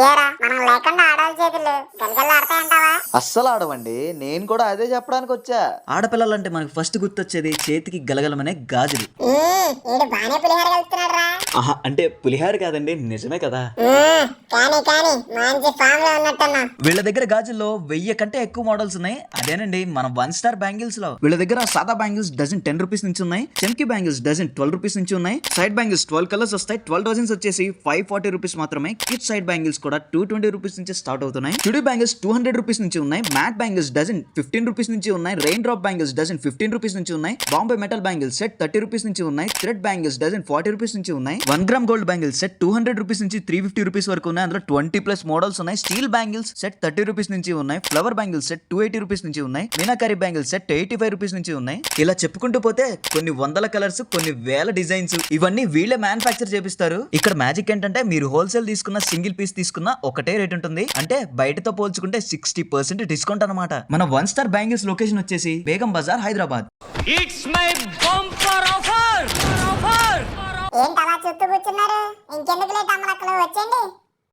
ఏరా మనం లేకుండా ఆడాలి చేతులు గలగల్లా ఆడతాయంటావా? అస్సలు ఆడవండి. నేను కూడా అదే చెప్పడానికి వచ్చా. ఆడపిల్లలంటే మనకు ఫస్ట్ గుర్తొచ్చేది చేతికి గలగలమనే గాజులు. ఉమ్, ఈడు బానే పులిహార కలుపుతున్నాడు రా ఆహా అంటే పులిహార కాదండి నిజమే కదా? కానీ కానీ మంచి ఫామ్లో ఉన్నట్టున్నా. వీళ్ళ దగ్గర గాజుల్లో వెయ్యి కంటే ఎక్కువ మోడల్స్ ఉన్నాయి. అదేనండి మన వన్ స్టార్ బ్యాంగిల్స్లో. వీళ్ళ దగ్గర సాదా బ్యాంగిల్స్ డజన్ టెన్ రూపీస్ నుంచి ఉన్నాయి. చెంకి బ్యాంగిల్స్ డజన్ ట్వెల్వ్ రూపీస్ నుంచి ఉన్నాయి. సైడ్ బ్యాంగిల్స్ ట్వెల్వ్ కలర్స్ వస్తాయి. ట్వెల్వ్ డజన్స్ వచ్చేసి ఫైవ్ ఫార్టీ రూపీస్ మాత్రమే. కిడ్ సైడ్ బ్యాంగిల్స్ కూడా టూ ట్వంటీ రూపీస్ నుంచి స్టార్ట్ అవుతున్నాయి. చుడి బ్యాంగిల్స్ టూ హండ్రెడ్ రూపీస్ నుంచి ఉన్నాయి. Matte bangles dozen fifteen rupees నుంచి ఉన్నాయి. Raindrop bangles dozen fifteen rupees నుంచి ఉన్నాయి. Bombay metal bangles set thirty rupees నుంచి ఉన్నాయి. Thread bangles dozen forty rupees నుంచి ఉన్నాయి. One gram gold bangles set two hundred rupees నుంచి త్రీ ఫిఫ్టీ రూపీస్ వరకు ఉన్నాయి. అందులో ట్వంటీ ప్లస్ మోడల్స్ ఉన్నాయి. Steel bangles set thirty rupees నుంచి ఉన్నాయి. Flower bangles set two eighty rupees నుంచి ఉన్నాయి. Meenakari bangles set eighty five rupees నుంచి ఉన్నాయి. ఇలా చెప్పుకుంటూ పోతే కొన్ని వందల కలర్స్ కొన్ని వేల డిజైన్స్. ఇవన్నీ వీళ్ళే మ్యానుఫాక్చర్ చేపిస్తారు. ఇక్కడ మ్యాజిక్ ఏంటంటే మీరు హోల్సేల్ తీసుకున్న సింగిల్ పీస్ తీసుకున్న ఒకటే రేట్ ఉంటుంది. అంటే బయటతో పోల్చుకుంటే సిక్స్టీ పర్సెంట్ డిస్కౌంట్ అనమాట మన వన్ స్టార్ బ్యాంగిల్స్ లొకేషన్ వచ్చేసి Begum Bazar Hyderabad. It's my bumper offer offer ఏంటి అలా చుట్టూ కూర్చున్నారు? ఇంకెందుకు లేట్ అమ్మలక్కలు వచ్చేయండి.